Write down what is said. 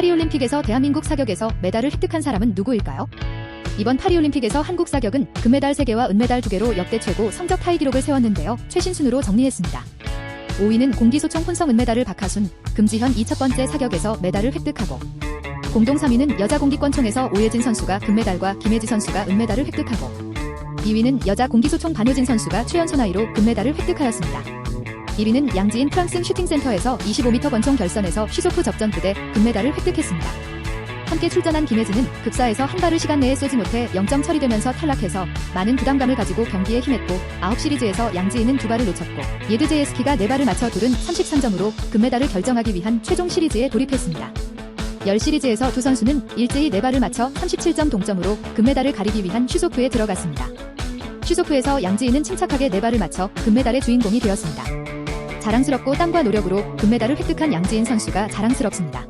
파리올림픽에서 대한민국 사격에서 메달을 획득한 사람은 누구일까요? 이번 파리올림픽에서 한국 사격은 금메달 3개와 은메달 2개로 역대 최고 성적 타이 기록을 세웠는데요. 최신 순으로 정리했습니다. 5위는 공기소총 혼성 은메달을 박하순, 금지현 2첫 번째 사격에서 메달을 획득하고 공동 3위는 여자 공기권총에서 오예진 선수가 금메달과 김혜지 선수가 은메달을 획득하고 2위는 여자 공기소총 반효진 선수가 최연소 나이로 금메달을 획득하였습니다. 1위는 양지인 프랑슨 슈팅센터에서 25m 권총 결선에서 슈소프 접전 부대 금메달을 획득했습니다. 함께 출전한 김혜진은 급사에서 한 발을 시간 내에 쏘지 못해 0점 처리되면서 탈락해서 많은 부담감을 가지고 경기에 힘했고 9시리즈에서 양지인은 두 발을 놓쳤고 예드제예스키가 네 발을 맞춰 둘은 33점으로 금메달을 결정하기 위한 최종 시리즈에 돌입했습니다. 10시리즈에서 두 선수는 일제히 네 발을 맞춰 37점 동점으로 금메달을 가리기 위한 슈소프에 들어갔습니다. 슈소프에서 양지인은 침착하게 네 발을 맞춰 금메달의 주인공이 되었습니다. 자랑스럽고 땀과 노력으로 금메달을 획득한 양지인 선수가 자랑스럽습니다.